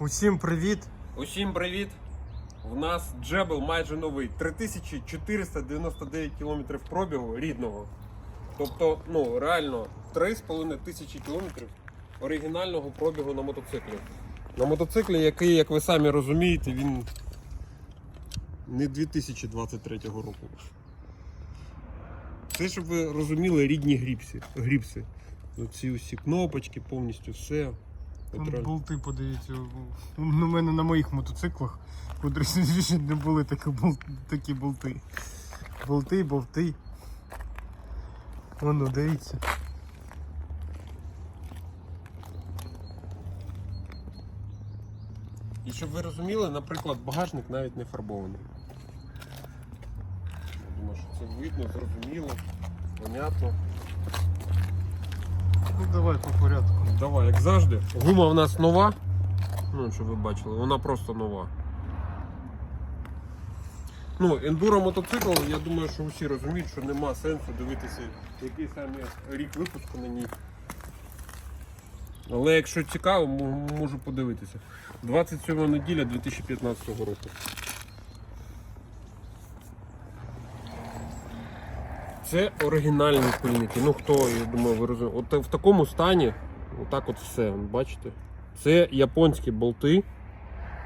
Усім привіт! Усім привіт! В нас джебел майже новий. 3499 кілометрів пробігу рідного. Тобто, ну, реально 3,5 тисячі кілометрів оригінального пробігу на мотоциклі. На мотоциклі, який, як ви самі розумієте, він не 2023 року. Це, щоб ви розуміли, рідні гріпси. гріпси. Оці усі кнопочки, повністю все. Там болти, подивіться. У мене на моїх мотоциклах, котрі ще не були такі, бол... такі болти. Болти, болти. Воно, дивіться. І щоб ви розуміли, наприклад, багажник навіть не фарбований. Я думаю, що це видно, зрозуміло, понятно. Ну давай по порядку. Давай, як завжди. Гума в нас нова. Ну, щоб ви бачили, вона просто нова. Ну, ендуро мотоцикл, я думаю, що всі розуміють, що нема сенсу дивитися, який саме рік випуску на ній. Але якщо цікаво, можу подивитися. 27 неділя 2015 року. Це оригінальні пильники. Ну хто, я думаю, ви розумієте. От в такому стані, отак от все, бачите? Це японські болти.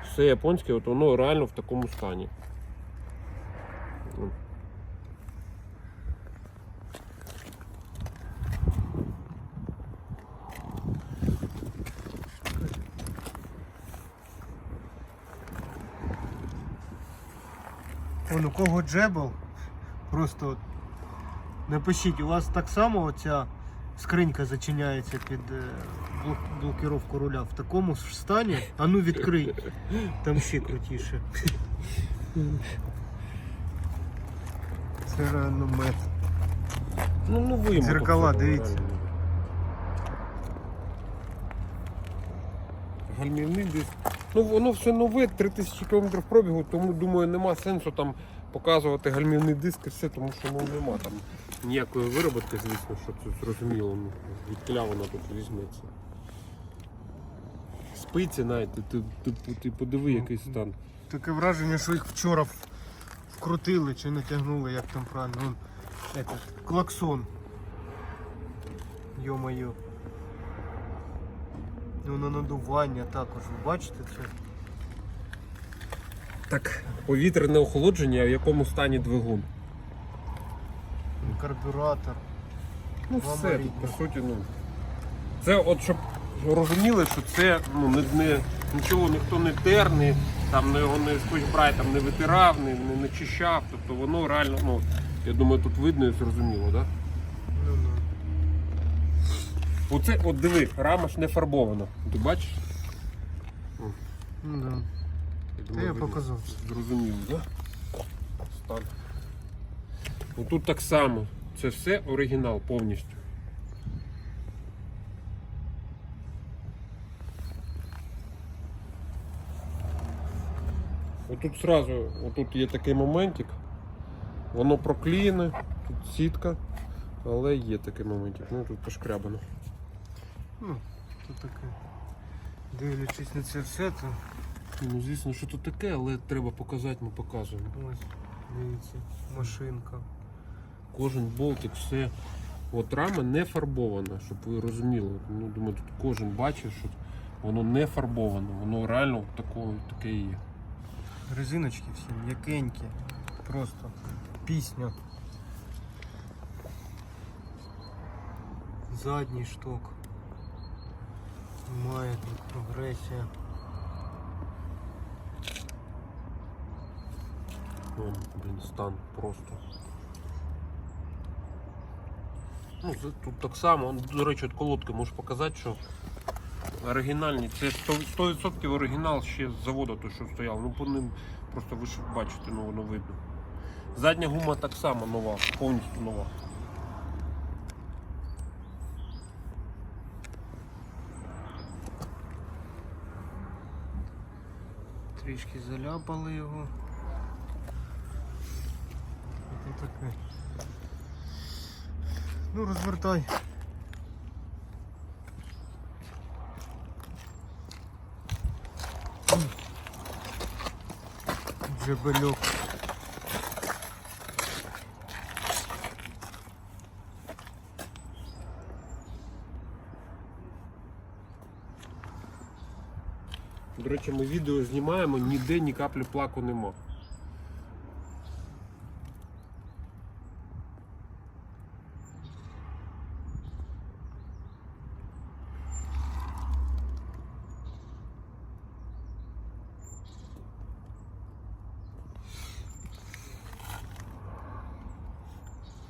Все японське, от воно реально в такому стані. Вон у кого джебел, просто напишіть, у вас так само оця скринька зачиняється під е, блокировку руля в такому ж стані. А ну відкрий. Там ще крутіше. Це реально мед. Ну, новий Дзеркала, мотоцикл, дивіться. Гальмівний диск. Ну воно все нове, 3000 км пробігу, тому думаю, нема сенсу там показувати гальмівний диск і все, тому що ну нема там ніякої вироботки, звісно, що це зрозуміло. Ну, від воно тут візьметься. Спиці навіть, ти, ти, ти, ти подиви, який стан. Таке враження, що їх вчора вкрутили чи натягнули, як там правильно. Вон, этот, клаксон. Йо-моє. Ну на надування також. Ви бачите це? Так, повітряне охолодження, а в якому стані двигун. Карбюратор. Ну все, тут, по суті, ну. Це от щоб розуміли, що це ну, не, не, нічого ніхто не тер, не, там, не, його не скотчбрайтом не витирав, не, не начищав. Тобто воно реально, ну, я думаю, тут видно і зрозуміло, так? Да? Ну, ну. Оце, от диви, рама ж не фарбована. Ти бачиш? Ну, да. Я, Та я показав. Зрозуміло, так? Да? Стан. Тут так само. Це все оригінал повністю. Отут сразу, отут є такий моментик. Воно проклеєне, тут сітка, але є такий моментик. Ну тут пошкрябано. Ну, то таке. Дивлячись на це все, то Ну, звісно, що тут таке, але треба показати, ми показуємо. ось, дивіться, машинка. Кожен болтик, все. От рама не фарбована, щоб ви розуміли. Ну, думаю, тут кожен бачив, що воно не фарбоване, воно реально такого, таке і є. Резиночки всі м'якенькі. Просто пісня. Задній шток. Маятник, прогресія. Вон, блін, стан просто. Ну, тут так само, до речі, от колодки можеш показати, що оригінальні. Це 100%, 100% оригінал ще з заводу, той, що стояв. Ну по ним просто ви ж бачите, ну воно видно. Задня гума так само нова, повністю нова. Трішки заляпали його. Це таке. Ну, розвертай. Джебельок. До речі, ми відео знімаємо, ніде ні каплі плаку нема.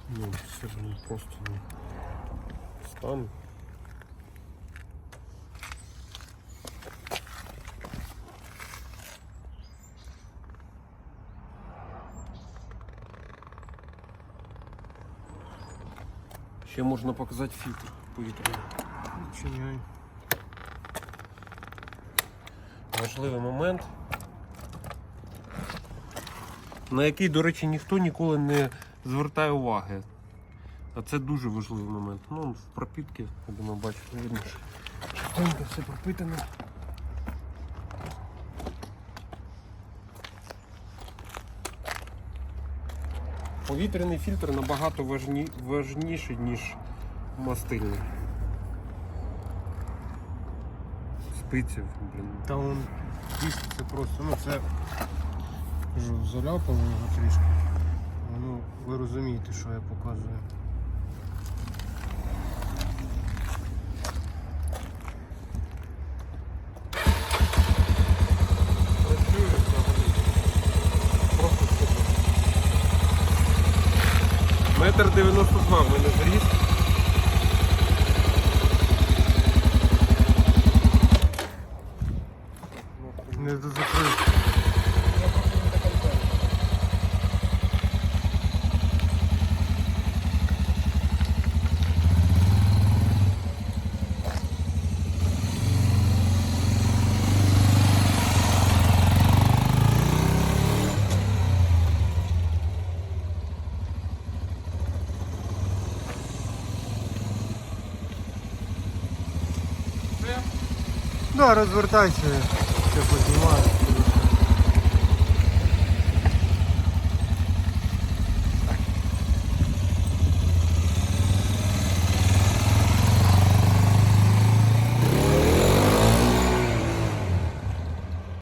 Ну, це ж не просто ну, стан. Ще можна показати фільтр повітряний. Відчиняй. Важливий момент, на який, до речі, ніхто ніколи не звертає уваги. А це дуже важливий момент. Ну, в пропітки, я думаю, бачите, видно, що все пропитане. Повітряний фільтр набагато важні, важніший, ніж мастильний. Спиців, блін. Та он тіститься просто, ну це заляпало його трішки. Ну, ви розумієте, що я показую. Метр 92 в мене зріст. Не закрити. Да, розвертайся.